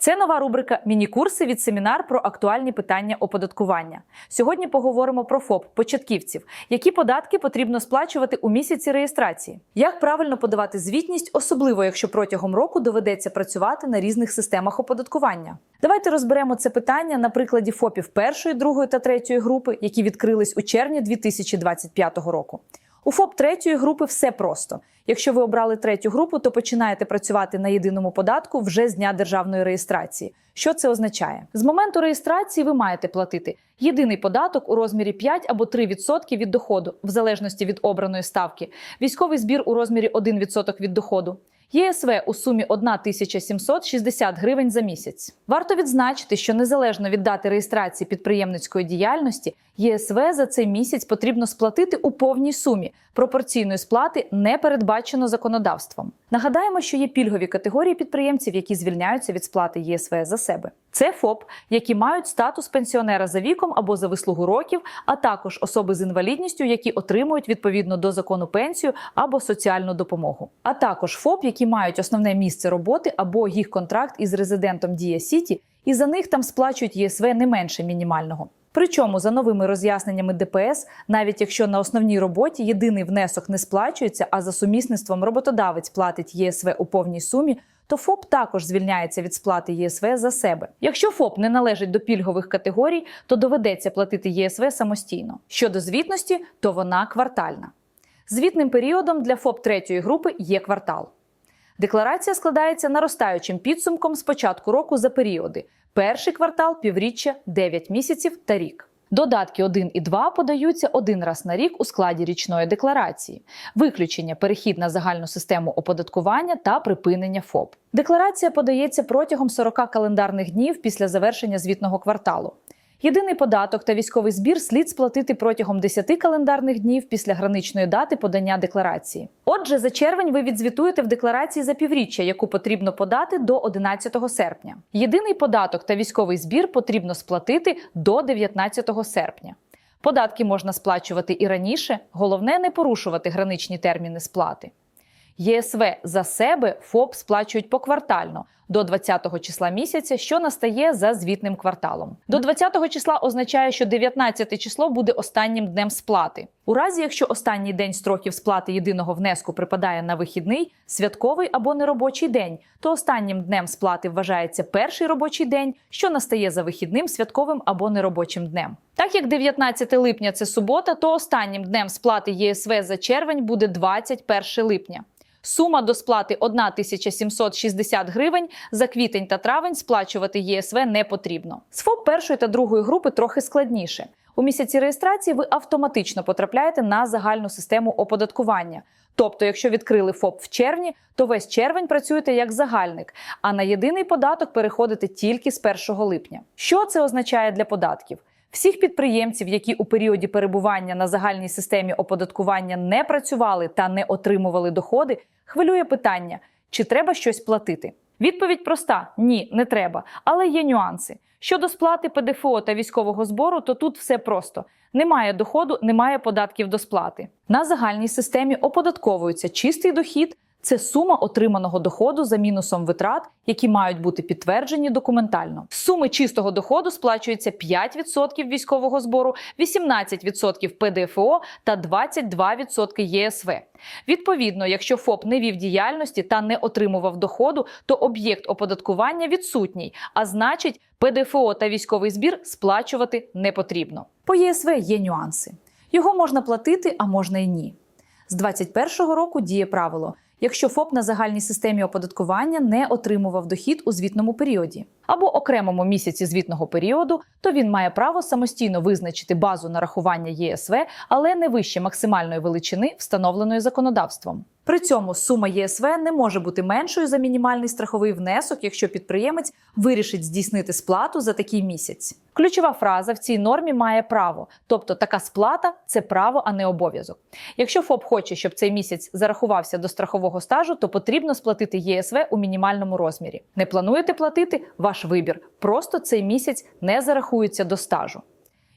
Це нова рубрика Міні-курси від семінар про актуальні питання оподаткування. Сьогодні поговоримо про ФОП початківців, які податки потрібно сплачувати у місяці реєстрації, як правильно подавати звітність, особливо якщо протягом року доведеться працювати на різних системах оподаткування. Давайте розберемо це питання на прикладі ФОПів першої, другої та третьої групи, які відкрились у червні 2025 року. У ФОП третьої групи все просто. Якщо ви обрали третю групу, то починаєте працювати на єдиному податку вже з дня державної реєстрації. Що це означає? З моменту реєстрації ви маєте платити єдиний податок у розмірі 5 або 3% від доходу, в залежності від обраної ставки, військовий збір у розмірі 1% від доходу. ЄСВ у сумі 1760 гривень за місяць. Варто відзначити, що незалежно від дати реєстрації підприємницької діяльності, ЄСВ за цей місяць потрібно сплатити у повній сумі. Пропорційної сплати не передбачено законодавством. Нагадаємо, що є пільгові категорії підприємців, які звільняються від сплати ЄСВ за себе. Це ФОП, які мають статус пенсіонера за віком або за вислугу років, а також особи з інвалідністю, які отримують відповідно до закону пенсію або соціальну допомогу. А також ФОП, які мають основне місце роботи або їх контракт із резидентом Дія Сіті, і за них там сплачують ЄСВ не менше мінімального. Причому за новими роз'ясненнями ДПС, навіть якщо на основній роботі єдиний внесок не сплачується, а за сумісництвом роботодавець платить ЄСВ у повній сумі, то ФОП також звільняється від сплати ЄСВ за себе. Якщо ФОП не належить до пільгових категорій, то доведеться платити ЄСВ самостійно. Щодо звітності, то вона квартальна. Звітним періодом для ФОП третьої групи є квартал. Декларація складається наростаючим підсумком з початку року за періоди: перший квартал, півріччя, 9 місяців та рік. Додатки 1 і 2 подаються один раз на рік у складі річної декларації, виключення перехід на загальну систему оподаткування та припинення ФОП. Декларація подається протягом 40 календарних днів після завершення звітного кварталу. Єдиний податок та військовий збір слід сплатити протягом 10 календарних днів після граничної дати подання декларації. Отже, за червень ви відзвітуєте в декларації за півріччя, яку потрібно подати до 11 серпня. Єдиний податок та військовий збір потрібно сплатити до 19 серпня. Податки можна сплачувати і раніше, головне не порушувати граничні терміни сплати. ЄСВ за себе ФОП сплачують поквартально до 20 числа місяця, що настає за звітним кварталом. До 20 числа означає, що 19 число буде останнім днем сплати. У разі, якщо останній день строків сплати єдиного внеску припадає на вихідний, святковий або неробочий день, то останнім днем сплати вважається перший робочий день, що настає за вихідним, святковим або неробочим днем. Так як 19 липня це субота, то останнім днем сплати ЄСВ за червень буде 21 липня. Сума до сплати 1760 гривень. За квітень та травень сплачувати ЄСВ не потрібно. З ФОП першої та другої групи трохи складніше. У місяці реєстрації ви автоматично потрапляєте на загальну систему оподаткування. Тобто, якщо відкрили ФОП в червні, то весь червень працюєте як загальник, а на єдиний податок переходите тільки з 1 липня. Що це означає для податків? Всіх підприємців, які у періоді перебування на загальній системі оподаткування не працювали та не отримували доходи, хвилює питання: чи треба щось платити? Відповідь проста: ні, не треба, але є нюанси. Щодо сплати ПДФО та військового збору, то тут все просто: немає доходу, немає податків до сплати. На загальній системі оподатковується чистий дохід. Це сума отриманого доходу за мінусом витрат, які мають бути підтверджені документально. З суми чистого доходу сплачується 5% військового збору, 18% ПДФО та 22% ЄСВ. Відповідно, якщо ФОП не вів діяльності та не отримував доходу, то об'єкт оподаткування відсутній, а значить, ПДФО та військовий збір сплачувати не потрібно. По ЄСВ є нюанси. Його можна платити, а можна й ні. З 2021 року діє правило. Якщо ФОП на загальній системі оподаткування не отримував дохід у звітному періоді або окремому місяці звітного періоду, то він має право самостійно визначити базу нарахування ЄСВ, але не вище максимальної величини, встановленої законодавством. При цьому сума ЄСВ не може бути меншою за мінімальний страховий внесок, якщо підприємець вирішить здійснити сплату за такий місяць. Ключова фраза в цій нормі має право, тобто така сплата це право, а не обов'язок. Якщо ФОП хоче, щоб цей місяць зарахувався до страхового стажу, то потрібно сплатити ЄСВ у мінімальному розмірі. Не плануєте платити ваш вибір. Просто цей місяць не зарахується до стажу.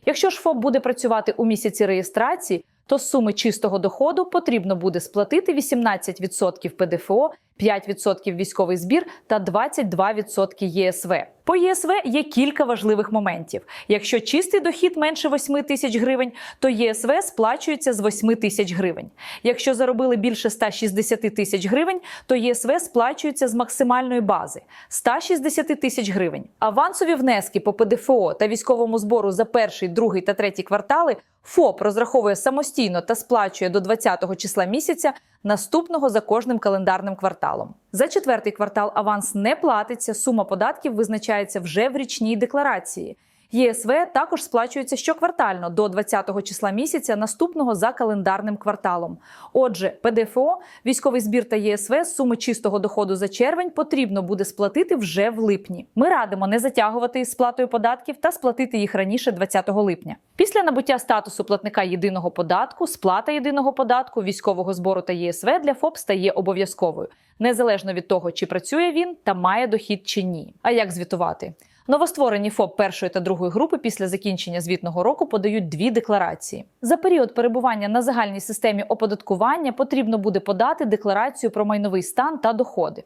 Якщо ж ФОП буде працювати у місяці реєстрації, то з суми чистого доходу потрібно буде сплатити 18% ПДФО, 5% військовий збір та 22% ЄСВ. По ЄСВ є кілька важливих моментів. Якщо чистий дохід менше 8 тисяч гривень, то ЄСВ сплачується з 8 тисяч гривень. Якщо заробили більше 160 тисяч гривень, то ЄСВ сплачується з максимальної бази 160 тисяч гривень. Авансові внески по ПДФО та військовому збору за перший, другий та третій квартали ФОП розраховує самостійно та сплачує до 20-го числа місяця наступного за кожним календарним кварталом. За четвертий квартал аванс не платиться, сума податків визначається вже в річній декларації. ЄСВ також сплачується щоквартально до 20-го числа місяця наступного за календарним кварталом. Отже, ПДФО, військовий збір та ЄСВ з суми чистого доходу за червень потрібно буде сплатити вже в липні. Ми радимо не затягувати із сплатою податків та сплатити їх раніше 20 липня. Після набуття статусу платника єдиного податку, сплата єдиного податку, військового збору та ЄСВ для ФОП стає обов'язковою, незалежно від того, чи працює він та має дохід чи ні. А як звітувати? Новостворені ФОП першої та другої групи після закінчення звітного року подають дві декларації. За період перебування на загальній системі оподаткування потрібно буде подати декларацію про майновий стан та доходи.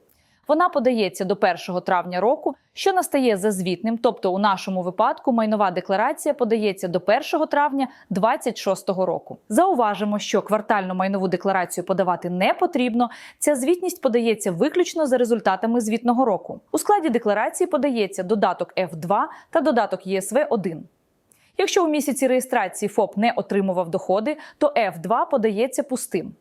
Вона подається до 1 травня року, що настає за звітним, тобто у нашому випадку майнова декларація подається до 1 травня 2026 року. Зауважимо, що квартальну майнову декларацію подавати не потрібно. Ця звітність подається виключно за результатами звітного року. У складі декларації подається додаток F2 та додаток ЄСВ 1 Якщо у місяці реєстрації ФОП не отримував доходи, то F2 подається пустим.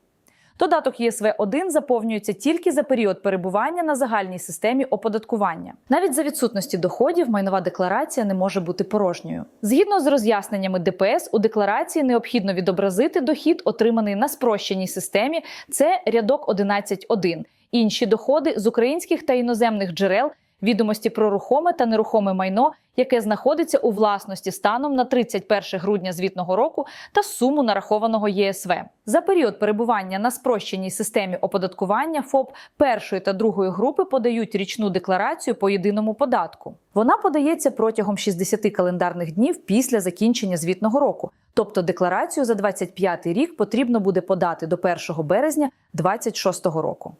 Додаток ЄСВ-1 заповнюється тільки за період перебування на загальній системі оподаткування. Навіть за відсутності доходів майнова декларація не може бути порожньою. Згідно з роз'ясненнями ДПС, у декларації необхідно відобразити дохід, отриманий на спрощеній системі. Це рядок 11.1. Інші доходи з українських та іноземних джерел. Відомості про рухоме та нерухоме майно, яке знаходиться у власності станом на 31 грудня звітного року, та суму нарахованого ЄСВ за період перебування на спрощеній системі оподаткування ФОП першої та другої групи подають річну декларацію по єдиному податку. Вона подається протягом 60 календарних днів після закінчення звітного року. Тобто декларацію за 25 рік потрібно буде подати до 1 березня 2026 року.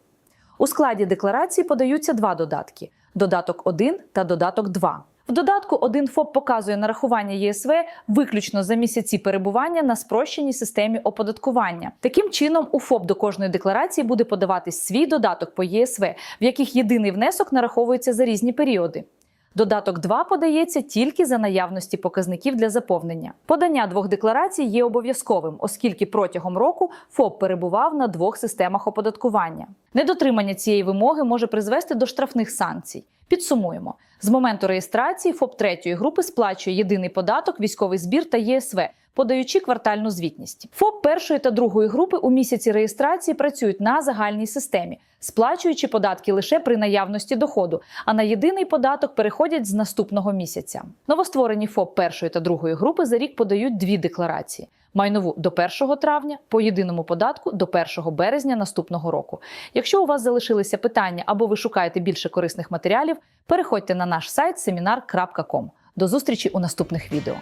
У складі декларації подаються два додатки: додаток 1 та додаток 2. В додатку 1 ФОП показує нарахування ЄСВ виключно за місяці перебування на спрощеній системі оподаткування. Таким чином, у ФОП до кожної декларації буде подаватись свій додаток по ЄСВ, в яких єдиний внесок нараховується за різні періоди. Додаток 2 подається тільки за наявності показників для заповнення. Подання двох декларацій є обов'язковим, оскільки протягом року ФОП перебував на двох системах оподаткування. Недотримання цієї вимоги може призвести до штрафних санкцій. Підсумуємо: з моменту реєстрації ФОП третьої групи сплачує єдиний податок, військовий збір та ЄСВ. Подаючи квартальну звітність, ФОП першої та другої групи у місяці реєстрації працюють на загальній системі, сплачуючи податки лише при наявності доходу, а на єдиний податок переходять з наступного місяця. Новостворені ФОП першої та другої групи за рік подають дві декларації: майнову до 1 травня, по єдиному податку до 1 березня наступного року. Якщо у вас залишилися питання або ви шукаєте більше корисних матеріалів, переходьте на наш сайт seminar.com. До зустрічі у наступних відео.